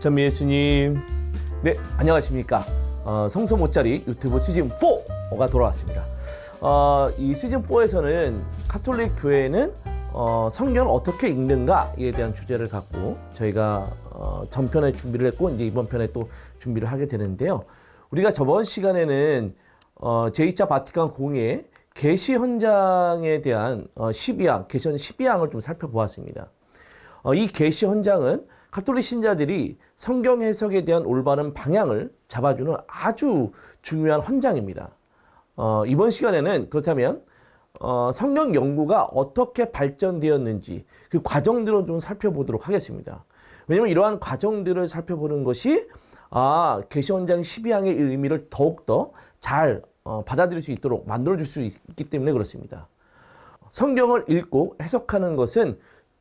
전미 예수님. 네, 안녕하십니까. 어, 성서 못자리 유튜브 시즌 4가 돌아왔습니다. 어, 이 시즌 4에서는 카톨릭 교회는 어, 성경을 어떻게 읽는가에 대한 주제를 갖고 저희가 어, 전편에 준비를 했고 이제 이번 편에 또 준비를 하게 되는데요. 우리가 저번 시간에는 어, 제2차 바티칸 공의 계시 현장에 대한 어, 12항, 계시 12항을 좀 살펴보았습니다. 어, 이 계시 현장은 카톨릭 신자들이 성경 해석에 대한 올바른 방향을 잡아주는 아주 중요한 헌장입니다. 어, 이번 시간에는 그렇다면 어, 성경 연구가 어떻게 발전되었는지 그 과정들을 좀 살펴보도록 하겠습니다. 왜냐하면 이러한 과정들을 살펴보는 것이 아 계시 헌장 12항의 의미를 더욱더 잘 어, 받아들일 수 있도록 만들어줄 수 있기 때문에 그렇습니다. 성경을 읽고 해석하는 것은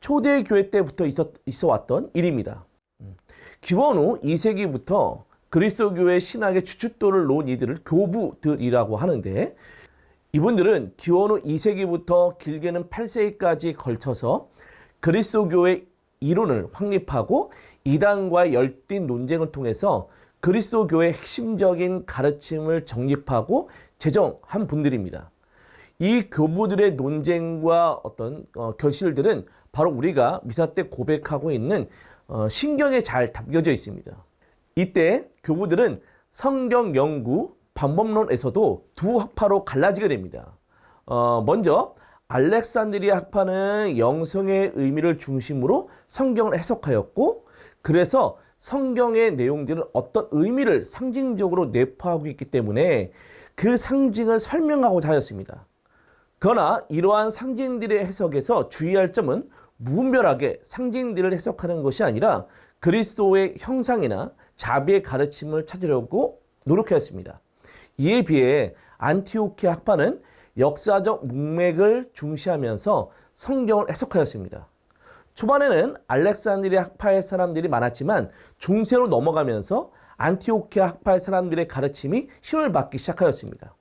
초대 교회 때부터 있었, 있어 왔던 일입니다. 음. 기원 후 2세기부터 그리스도교의 신학의 주춧돌을 놓은 이들을 교부들이라고 하는데 이분들은 기원 후 2세기부터 길게는 8세기까지 걸쳐서 그리스도교의 이론을 확립하고 이단과의 열띤 논쟁을 통해서 그리스도교의 핵심적인 가르침을 정립하고 제정한 분들입니다. 이 교부들의 논쟁과 어떤 어, 결실들은 바로 우리가 미사 때 고백하고 있는 어, 신경에 잘 담겨져 있습니다. 이때 교부들은 성경 연구 방법론에서도 두 학파로 갈라지게 됩니다. 어, 먼저 알렉산드리아 학파는 영성의 의미를 중심으로 성경을 해석하였고 그래서 성경의 내용들은 어떤 의미를 상징적으로 내포하고 있기 때문에 그 상징을 설명하고자 하였습니다. 그러나 이러한 상징들의 해석에서 주의할 점은 무분별하게 상징들을 해석하는 것이 아니라 그리스도의 형상이나 자비의 가르침을 찾으려고 노력하였습니다. 이에 비해 안티오키아 학파는 역사적 문맥을 중시하면서 성경을 해석하였습니다. 초반에는 알렉산드리아 학파의 사람들이 많았지만 중세로 넘어가면서 안티오키아 학파의 사람들의 가르침이 힘을 받기 시작하였습니다.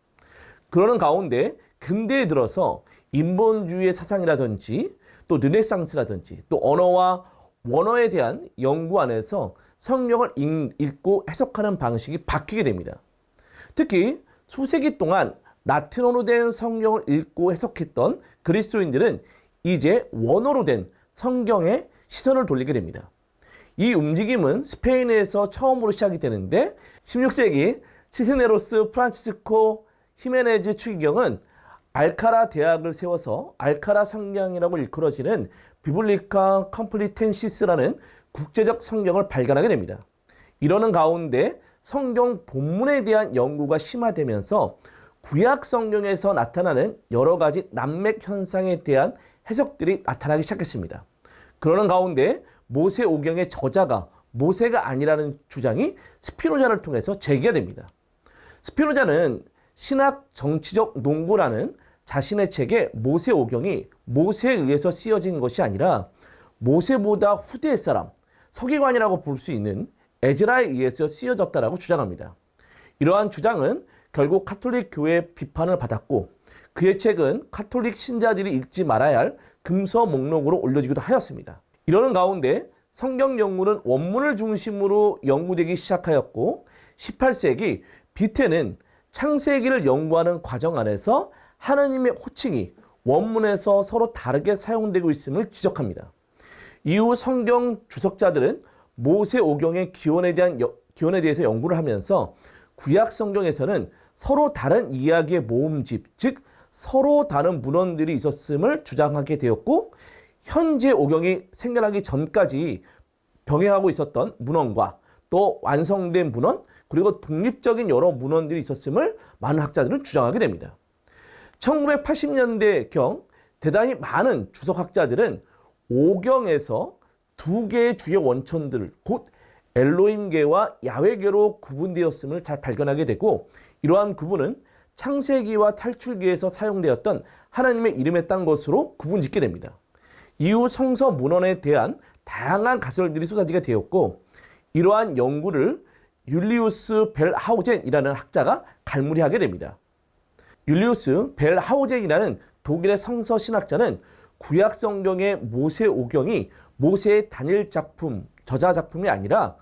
그러는 가운데 근대에 들어서 인본주의의 사상이라든지 또 르네상스라든지 또 언어와 원어에 대한 연구 안에서 성경을 읽고 해석하는 방식이 바뀌게 됩니다. 특히 수세기 동안 라틴어로 된 성경을 읽고 해석했던 그리스도인들은 이제 원어로 된 성경에 시선을 돌리게 됩니다. 이 움직임은 스페인에서 처음으로 시작이 되는데 16세기 시스네로스 프란치스코 히메네즈 추기경은 알카라 대학을 세워서 알카라 성경이라고 일컬어지는 비블리카 컴플리텐시스라는 국제적 성경을 발견하게 됩니다. 이러는 가운데 성경 본문에 대한 연구가 심화되면서 구약 성경에서 나타나는 여러 가지 난맥 현상에 대한 해석들이 나타나기 시작했습니다. 그러는 가운데 모세 오경의 저자가 모세가 아니라는 주장이 스피노자를 통해서 제기가 됩니다. 스피노자는 신학 정치적 농구라는 자신의 책에 모세 오경이 모세에 의해서 쓰여진 것이 아니라 모세보다 후대 사람, 서기관이라고 볼 수 있는 에즈라에 의해서 쓰여졌다라고 주장합니다. 이러한 주장은 결국 카톨릭 교회의 비판을 받았고 그의 책은 카톨릭 신자들이 읽지 말아야 할 금서 목록으로 올려지기도 하였습니다. 이러는 가운데 성경 연구는 원문을 중심으로 연구되기 시작하였고 18세기 비테는 창세기를 연구하는 과정 안에서 하나님의 호칭이 원문에서 서로 다르게 사용되고 있음을 지적합니다. 이후 성경 주석자들은 모세 오경의 기원에 대한 여, 기원에 대해서 연구를 하면서 구약 성경에서는 서로 다른 이야기의 모음집, 즉 서로 다른 문헌들이 있었음을 주장하게 되었고 현재 오경이 생겨나기 전까지 병행하고 있었던 문헌과 또 완성된 문헌 그리고 독립적인 여러 문헌들이 있었음을 많은 학자들은 주장하게 됩니다. 1980년대 경 대단히 많은 주석학자들은 오경에서 두 개의 주요 원천들, 곧 엘로힘계와 야훼계로 구분되었음을 잘 발견하게 되고 이러한 구분은 창세기와 탈출기에서 사용되었던 하나님의 이름에 딴 것으로 구분 짓게 됩니다. 이후 성서 문헌에 대한 다양한 가설들이 쏟아지게 되었고 이러한 연구를 율리우스 벨하우젠이라는 학자가 갈무리하게 됩니다. 율리우스 벨 하우젠이라는 독일의 성서 신학자는 구약 성경의 모세 오경이 모세의 단일 작품, 저자 작품이 아니라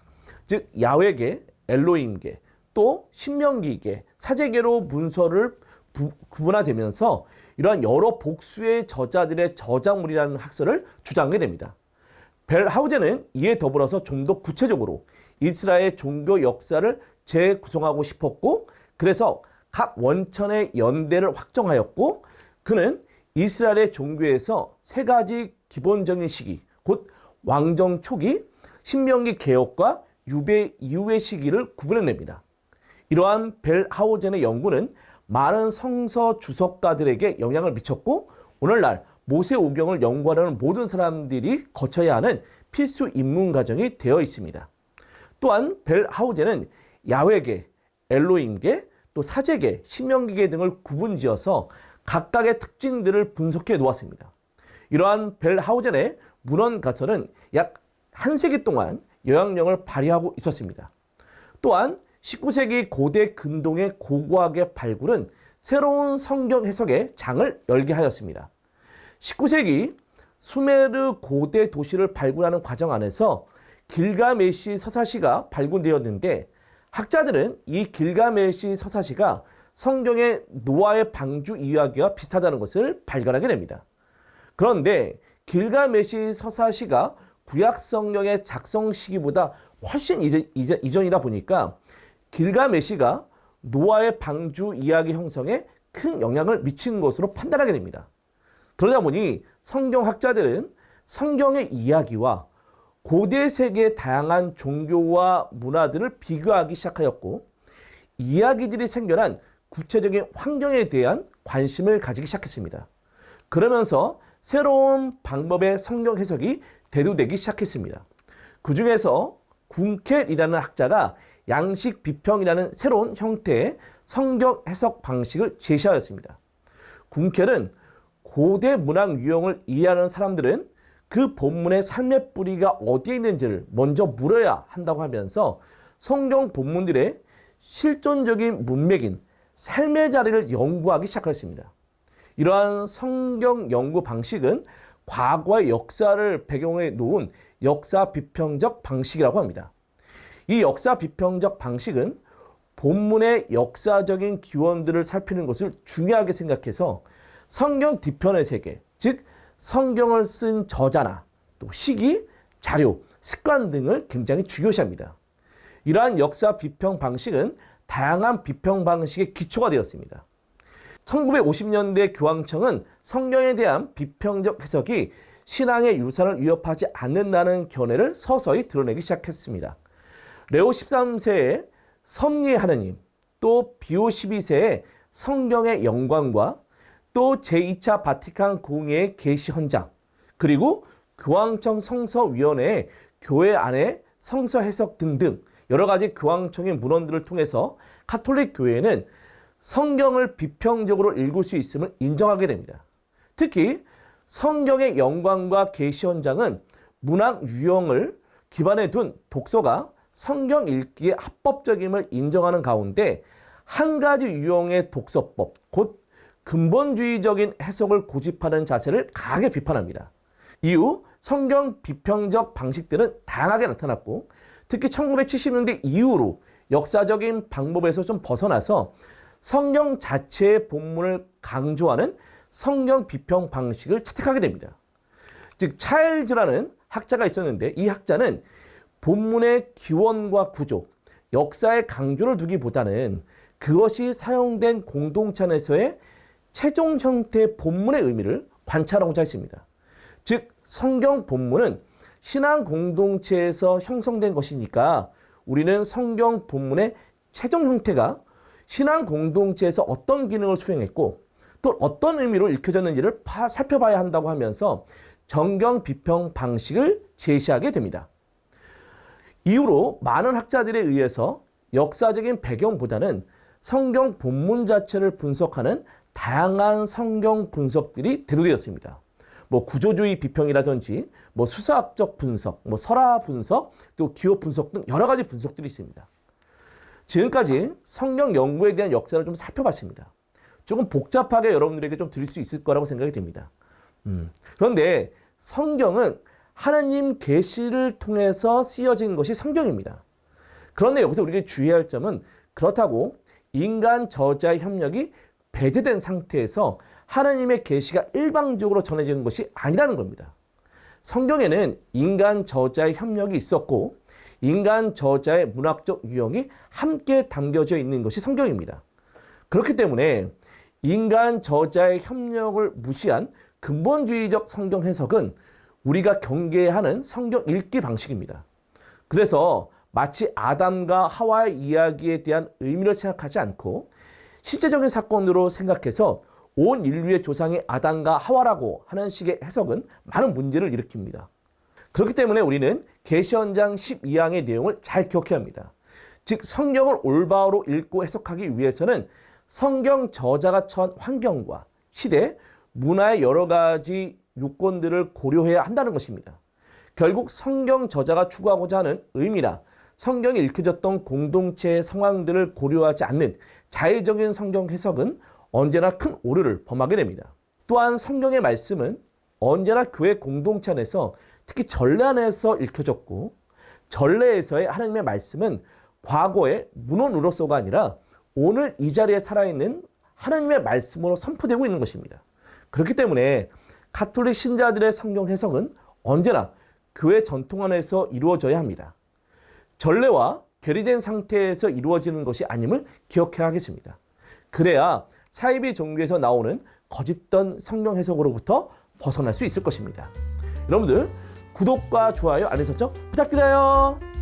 즉 야훼계, 엘로힘계, 또 신명기계, 사제계로 문서를 부, 구분화되면서 이러한 여러 복수의 저자들의 저작물이라는 학설을 주장하게 됩니다. 벨 하우제는 이에 더불어서 좀 더 구체적으로 이스라엘 종교 역사를 재구성하고 싶었고 그래서 각 원천의 연대를 확정하였고 그는 이스라엘의 종교에서 세 가지 기본적인 시기 곧 왕정 초기, 신명기 개혁과 유배 이후의 시기를 구분해냅니다. 이러한 벨하우젠의 연구는 많은 성서 주석가들에게 영향을 미쳤고 오늘날 모세 오경을 연구하려는 모든 사람들이 거쳐야 하는 필수 입문 과정이 되어 있습니다. 또한 벨하우젠은 야훼계, 엘로임계, 또 사제계, 신명기계 등을 구분지어서 각각의 특징들을 분석해 놓았습니다. 이러한 벨하우젠의 문헌 가설은 약 한 세기 동안 영향력을 발휘하고 있었습니다. 또한 19세기 고대 근동의 고고학의 발굴은 새로운 성경 해석의 장을 열게 하였습니다. 19세기 수메르 고대 도시를 발굴하는 과정 안에서 길가메시 서사시가 발굴되었는데 학자들은 이 길가메시 서사시가 성경의 노아의 방주 이야기와 비슷하다는 것을 발견하게 됩니다. 그런데 길가메시 서사시가 구약 성경의 작성 시기보다 훨씬 이전 이다 보니까 길가메시가 노아의 방주 이야기 형성에 큰 영향을 미친 것으로 판단하게 됩니다. 그러다 보니 성경학자들은 성경의 이야기와 고대 세계의 다양한 종교와 문화들을 비교하기 시작하였고 이야기들이 생겨난 구체적인 환경에 대한 관심을 가지기 시작했습니다. 그러면서 새로운 방법의 성경 해석이 대두되기 시작했습니다. 그 중에서 군켈이라는 학자가 양식 비평이라는 새로운 형태의 성경 해석 방식을 제시하였습니다. 군켈은 고대 문학 유형을 이해하는 사람들은 그 본문의 삶의 뿌리가 어디에 있는지를 먼저 물어야 한다고 하면서 성경 본문들의 실존적인 문맥인 삶의 자리를 연구하기 시작했습니다. 이러한 성경 연구 방식은 과거의 역사를 배경에 놓은 역사 비평적 방식이라고 합니다. 이 역사 비평적 방식은 본문의 역사적인 기원들을 살피는 것을 중요하게 생각해서 성경 뒤편의 세계, 즉 성경을 쓴 저자나 또 시기, 자료, 습관 등을 굉장히 중요시합니다. 이러한 역사 비평 방식은 다양한 비평 방식의 기초가 되었습니다. 1950년대 교황청은 성경에 대한 비평적 해석이 신앙의 유산을 위협하지 않는다는 견해를 서서히 드러내기 시작했습니다. 레오 13세의 섭리의 하느님, 또 비오 12세의 성경의 영광과 또 제2차 바티칸 공예의 계시 헌장, 그리고 교황청 성서위원회의 교회 안의 성서 해석 등등 여러 가지 교황청의 문헌들을 통해서 카톨릭 교회는 성경을 비평적으로 읽을 수 있음을 인정하게 됩니다. 특히 성경의 영광과 계시 현장은 문학 유형을 기반에 둔 독서가 성경 읽기에 합법적임을 인정하는 가운데 한 가지 유형의 독서법, 곧 근본주의적인 해석을 고집하는 자세를 강하게 비판합니다. 이후 성경 비평적 방식들은 다양하게 나타났고 특히 1970년대 이후로 역사적인 방법에서 좀 벗어나서 성경 자체의 본문을 강조하는 성경 비평 방식을 채택하게 됩니다. 즉 차일즈라는 학자가 있었는데 이 학자는 본문의 기원과 구조, 역사의 강조를 두기보다는 그것이 사용된 공동체 에서의 최종 형태의 본문의 의미를 관찰하고자 했습니다. 즉 성경 본문은 신앙 공동체에서 형성된 것이니까 우리는 성경 본문의 최종 형태가 신앙 공동체에서 어떤 기능을 수행했고 또 어떤 의미로 읽혀졌는지를 파, 살펴봐야 한다고 하면서 정경 비평 방식을 제시하게 됩니다. 이후로 많은 학자들에 의해서 역사적인 배경보다는 성경 본문 자체를 분석하는 다양한 성경 분석들이 대두되었습니다. 뭐 구조주의 비평이라든지 뭐 수사학적 분석, 뭐 설화 분석, 또 기호 분석 등 여러 가지 분석들이 있습니다. 지금까지 성경 연구에 대한 역사를 좀 살펴봤습니다. 조금 복잡하게 여러분들에게 좀 드릴 수 있을 거라고 생각이 됩니다. 음. 그런데 성경은 하나님 계시를 통해서 쓰여진 것이 성경입니다. 그런데 여기서 우리가 주의해야 할 점은 그렇다고 인간 저자의 협력이 배제된 상태에서 하나님의 계시가 일방적으로 전해지는 것이 아니라는 겁니다. 성경에는 인간 저자의 협력이 있었고 인간 저자의 문학적 유형이 함께 담겨져 있는 것이 성경입니다. 그렇기 때문에 인간 저자의 협력을 무시한 근본주의적 성경 해석은 우리가 경계하는 성경 읽기 방식입니다. 그래서 마치 아담과 하와의 이야기에 대한 의미를 생각하지 않고 실제적인 사건으로 생각해서 온 인류의 조상이 아담과 하와라고 하는 식의 해석은 많은 문제를 일으킵니다. 그렇기 때문에 우리는 계시현장 12항의 내용을 잘 기억해야 합니다. 즉 성경을 올바로 읽고 해석하기 위해서는 성경 저자가 처한 환경과 시대, 문화의 여러 가지 요건들을 고려해야 한다는 것입니다. 결국 성경 저자가 추구하고자 하는 의미나 성경이 읽혀졌던 공동체의 상황들을 고려하지 않는 자의적인 성경 해석은 언제나 큰 오류를 범하게 됩니다. 또한 성경의 말씀은 언제나 교회 공동체 안에서 특히 전례 안에서 읽혀졌고 전례에서의 하나님의 말씀은 과거의 문헌으로서가 아니라 오늘 이 자리에 살아있는 하나님의 말씀으로 선포되고 있는 것입니다. 그렇기 때문에 가톨릭 신자들의 성경 해석은 언제나 교회 전통 안에서 이루어져야 합니다. 전례와 결의된 상태에서 이루어지는 것이 아님을 기억해야 하겠습니다. 그래야 사이비 종교에서 나오는 거짓된 성경 해석으로부터 벗어날 수 있을 것입니다. 여러분들 구독과 좋아요 안 하셨죠? 부탁드려요.